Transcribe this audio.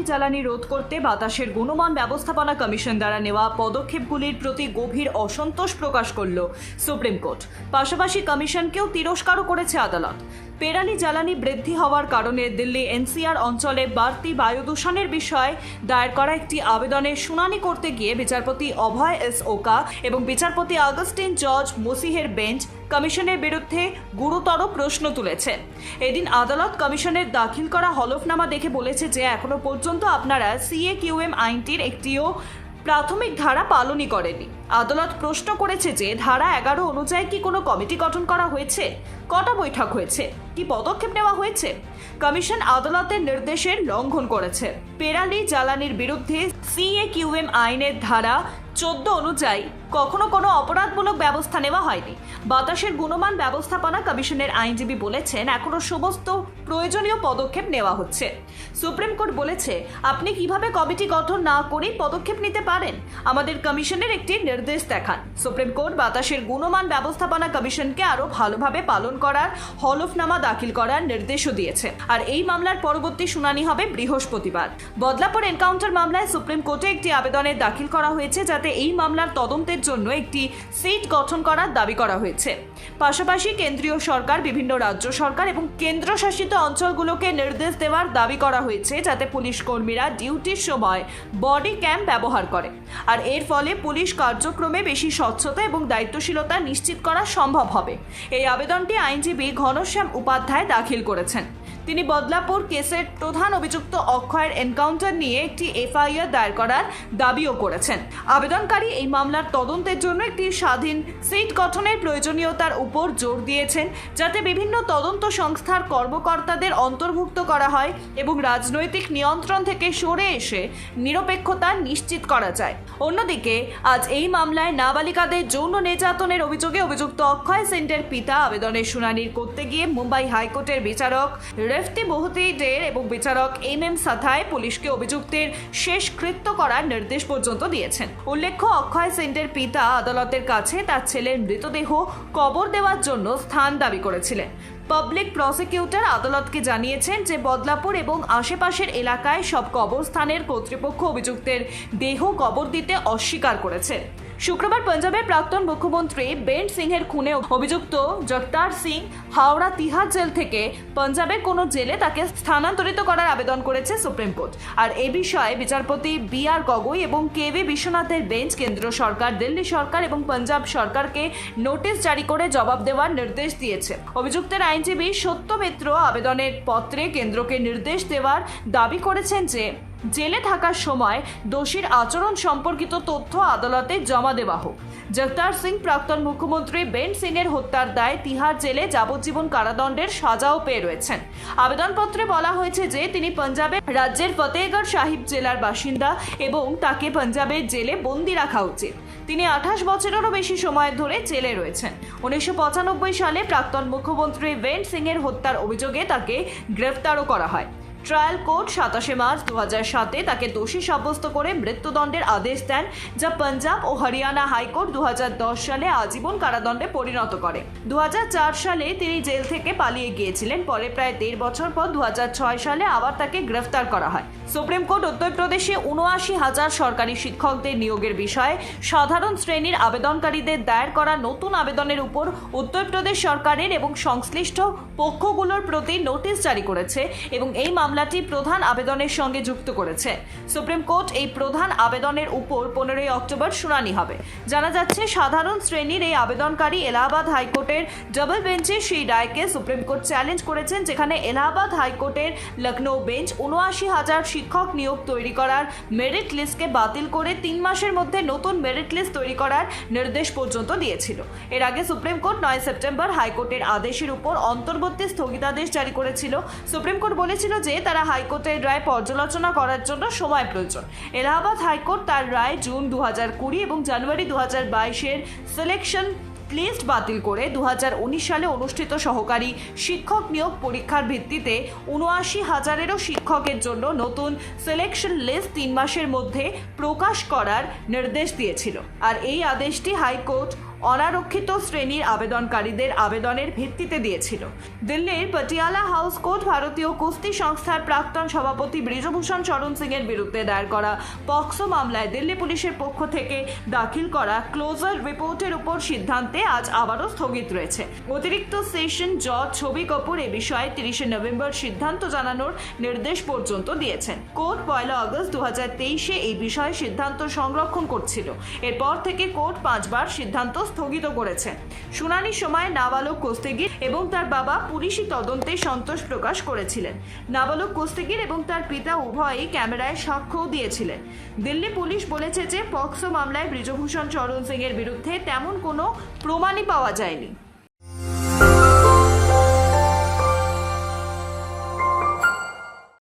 পেরানি জ্বালানি রোধ করতে বাতাসের গুণমান ব্যবস্থাপনা কমিশন দ্বারা নেওয়া পদক্ষেপগুলির প্রতি গভীর অসন্তোষ প্রকাশ করল সুপ্রিম কোর্ট। পাশাপাশি কমিশনকেও তিরস্কারও করেছে আদালত। পেরানি জ্বালানি বৃদ্ধি হওয়ার কারণে দিল্লি এনসিআর অঞ্চলে বাড়তি বায়ু দূষণের বিষয়ে দায়ের করা একটি আবেদনের শুনানি করতে গিয়ে বিচারপতি অভয় এস ওকা এবং বিচারপতি আগস্টিন জর্জ মসিহের বেঞ্চ কমিশনের বিরুদ্ধে গুরুতর প্রশ্ন তুলেছে। এদিন আদালত কমিশনের দাখিল করা হলফনামা দেখে বলেছে যে, এখনও পর্যন্ত আপনারা সিএ কিউএম আইনটির একটিও প্রাথমিক ধারা পালনই করেনি আদালত প্রশ্ন করেছে যে, ধারা এগারো অনুযায়ী কি কোনো কমিটি গঠন করা হয়েছে? কটা বৈঠক হয়েছে? কি পদক্ষেপ নেওয়া হয়েছে? কমিশন আদালতের নির্দেশের লঙ্ঘন করেছে। পেরালি জ্বালানির বিরুদ্ধে সিএ কিউএম আইনের ধারা চোদ্দ অনুযায়ী কখনো কোনো অপরাধমূলক ব্যবস্থা নেওয়া হয়নি। বাতাসের গুণমান ব্যবস্থাপনা কমিশনের আইনজীবী বলেছেন, এখনও সমস্ত প্রয়োজনীয় পদক্ষেপ নেওয়া হচ্ছে। সুপ্রিম কোর্ট বলেছে, আপনি কীভাবে কমিটি গঠন না করেই পদক্ষেপ নিতে পারেন? আমাদের কমিশনের একটি নির্দেশ দেখান। সুপ্রিম কোর্ট বাতাসের গুণমান ব্যবস্থাপনা কমিশনকে আরও ভালোভাবে পালন করার হলফনামা দাখিল করার নির্দেশও দিয়েছে। আর এই মামলার পরবর্তী শুনানি হবে বৃহস্পতিবার। বদলাপুর এনকাউন্টার মামলায় সুপ্রিম কোর্টে একটি আবেদনের দাখিল করা হয়েছে যাতে এই মামলার তদন্তের জন্য একটি সিট গঠন করার দাবি করা হয়েছে। পাশাপাশি কেন্দ্রীয় সরকার, বিভিন্ন রাজ্য সরকার এবং কেন্দ্রশাসিত অঞ্চলগুলোকে নির্দেশ দেওয়ার দাবি করা হয়েছে যাতে পুলিশ কর্মীরা ডিউটির সময় বডি ক্যাম ব্যবহার করে। আর এর ফলে পুলিশ কার্যক্রমে বেশি স্বচ্ছতা এবং দায়িত্বশীলতা নিশ্চিত করা সম্ভব হবে। এই আবেদনটি আইনজীবী ঘনশ্যাম উপাধ্যায় দাখিল করেছেন। তিনি বদলাপুর কেসের প্রধান অভিযুক্ত অক্ষয়ের এনকাউন্টার নিয়ে একটি এফআইআর দায়ের করার দাবিও করেছেন। আবেদনকারী এই মামলার তদন্তের জন্য একটি স্বাধীন সিট গঠনের প্রয়োজনীয়তার উপর জোর দিয়েছেন, যাতে বিভিন্ন তদন্ত সংস্থার কর্মকর্তাদের অন্তর্ভুক্ত করা হয় এবং রাজনৈতিক নিয়ন্ত্রণ থেকে সরে এসে নিরপেক্ষতা নিশ্চিত করা যায়। অন্যদিকে, আজ এই মামলায় নাবালিকাদের যৌন নির্যাতনের অভিযোগে অভিযুক্ত অক্ষয় সেন্টের পিতা আবেদনের শুনানি করতে গিয়ে মুম্বাই হাইকোর্টের বিচারক রেফতি বহুতি ডের এবং বিচারক এম এম সাথায় পুলিশকে অভিযুক্তের শেষ কৃত্য করার নির্দেশ পর্যন্ত দিয়েছেন। উল্লেখ্য, অক্ষয় সেন্টের পিতা আদালতের কাছে তার ছেলের মৃতদেহ কবর দেওয়ার জন্য স্থান দাবি করেছিলেন। পাবলিক প্রসিকিউটর আদালতকে জানিয়েছেন যে বদলাপুর এবং আশেপাশের এলাকায় সব কবরস্থানের কর্তৃপক্ষ অভিযুক্তের দেহ কবর দিতে অস্বীকার করেছে। শুক্রবার পাঞ্জাবের প্রাক্তন মুখ্যমন্ত্রী বেন সিংহের খুনে অভিযুক্ত জগতার সিং হাওড়া তিহার জেল থেকে পাঞ্জাবের কোনো জেলে তাকে স্থানান্তরিত করার আবেদন করেছে সুপ্রিম কোর্ট। আর এ বিষয়ে বিচারপতি বি আর গগৈ এবং কে ভি বিশ্বনাথের বেঞ্চ কেন্দ্র সরকার, দিল্লি সরকার এবং পাঞ্জাব সরকারকে নোটিশ জারি করে জবাব দেওয়ার নির্দেশ দিয়েছে। অভিযুক্তের আইনজীবী সত্য মিত্র আবেদনের পত্রে কেন্দ্রকে নির্দেশ দেওয়ার দাবি করেছেন যে জেলে থাকার সময় দোষীর আচরণ সম্পর্কিত তথ্য আদালতে জমা দেওয়া হোক। জগতার সিং, প্রাক্তন মুখ্যমন্ত্রী বেন সিং এর হত্যার দায় তিহার জেলে যাবজ্জীবন কারাদণ্ডের সাজাও পেয়ে রয়েছেন। আবেদনপত্রে বলা হয়েছে যে তিনি পাঞ্জাবের রাজ্যের ফতেহগড় সাহিব জেলার বাসিন্দা এবং তাকে পাঞ্জাবের জেলে বন্দি রাখা উচিত। তিনি আঠাশ বছরেরও বেশি সময় ধরে জেলে রয়েছেন। উনিশশো পঁচানব্বই সালে প্রাক্তন মুখ্যমন্ত্রী বেন সিং এর হত্যার অভিযোগে তাকে গ্রেফতারও করা হয়। ট্রায়াল কোর্ট সাতাশে মার্চ দু সাতে তাকে দোষী সাব্যস্ত করে মৃত্যুদণ্ডের আদেশ দেন যা পাঞ্জাব ও হরিয়ানা হাইকোর্ট দু সালে আজীবন কারাদণ্ডে পরিণত করে। দুহাজার চার সালে তিনি জেল থেকে পালিয়ে গিয়েছিলেন। পরে প্রায় দেড় বছর পর দু সালে আবার তাকে গ্রেফতার করা হয়। সুপ্রিম কোর্ট উত্তরপ্রদেশে উনআশি হাজার সরকারি শিক্ষকদের নিয়োগের বিষয়ে সাধারণ শ্রেণির আবেদনকারীদের দায়ের করা নতুন আবেদনের উপর উত্তরপ্রদেশ সরকারের এবং সংশ্লিষ্ট পক্ষগুলোর প্রতি নোটিশ জারি করেছে এবং এই মামলাটি প্রধান আবেদনের সঙ্গে যুক্ত করেছে। সুপ্রিম কোর্ট এই প্রধান আবেদনের উপর পনেরোই অক্টোবর শুনানি হবে। জানা যাচ্ছে, সাধারণ শ্রেণির এই আবেদনকারী এলাহাবাদ হাইকোর্টের ডাবল বেঞ্চে সেই রায়কে সুপ্রিম কোর্ট চ্যালেঞ্জ করেছেন, যেখানে এলাহাবাদ হাইকোর্টের লখনৌ বেঞ্চ উনআশি হাজার শিক্ষক নিয়োগ তৈরি করার মেরিট লিস্টকে বাতিল করে তিন মাসের মধ্যে নতুন মেরিট লিস্ট তৈরি করার নির্দেশ পর্যন্ত দিয়েছিল। এর আগে সুপ্রিম কোর্ট নয় সেপ্টেম্বর হাইকোর্টের আদেশের উপর অন্তর্বর্তী স্থগিতাদেশ জারি করেছিল। সুপ্রিম কোর্ট বলেছিল যে তারা হাইকোর্টের রায় পর্যালোচনা করার জন্য সময় প্রয়োজন। এলাহাবাদ হাইকোর্ট তার রায় জুন দু কুড়ি এবং জানুয়ারি দু হাজার বাইশের সিলেকশন লিস্ট বাতিল করে দু হাজার উনিশ সালে অনুষ্ঠিত সহকারী শিক্ষক নিয়োগ পরীক্ষার ভিত্তিতে উনআশি হাজারেরও শিক্ষকের জন্য নতুন সিলেকশন লিস্ট তিন মাসের মধ্যে প্রকাশ করার নির্দেশ দিয়েছিল। আর এই আদেশটি হাইকোর্ট অনারক্ষিত শ্রেণির আবেদনকারীদের আবেদনের ভিত্তিতে দিয়েছিল। দিল্লির পটিয়ালা হাউস কোর্ট ভারতীয় কুস্তি সংস্থার প্রাক্তন সভাপতি ব্রিজভূষণ চরণ সিং এর বিরুদ্ধে দায়ের করা পক্সো মামলায় দিল্লি পুলিশের পক্ষ থেকে দাখিল করা ক্লোজার রিপোর্টের উপর সিদ্ধান্তে আজ আবারও স্থগিত রয়েছে। অতিরিক্ত সেশন জজ ছবি কপুর এ বিষয়ে তিরিশে নভেম্বর সিদ্ধান্ত জানানোর নির্দেশ পর্যন্ত দিয়েছেন। কোর্ট পয়লা আগস্ট দু হাজার তেইশে এই বিষয়ে সিদ্ধান্ত সংরক্ষণ করছিল। এরপর থেকে কোর্ট পাঁচবার সিদ্ধান্ত স্থগিত করেছে। শুনানির সময় নাবালক কোস্তেগির এবং তার বাবা পুলিশি তদন্তে সন্তোষ প্রকাশ করেছিলেন। নাবালক কোস্তেগির এবং তার পিতা উভয়ই ক্যামেরায় সাক্ষ্যও দিয়েছিলেন। দিল্লি পুলিশ বলেছে যে পক্সো মামলায় ব্রিজভূষণ চরণ সিং এর বিরুদ্ধে তেমন কোনো প্রমাণই পাওয়া যায়নি।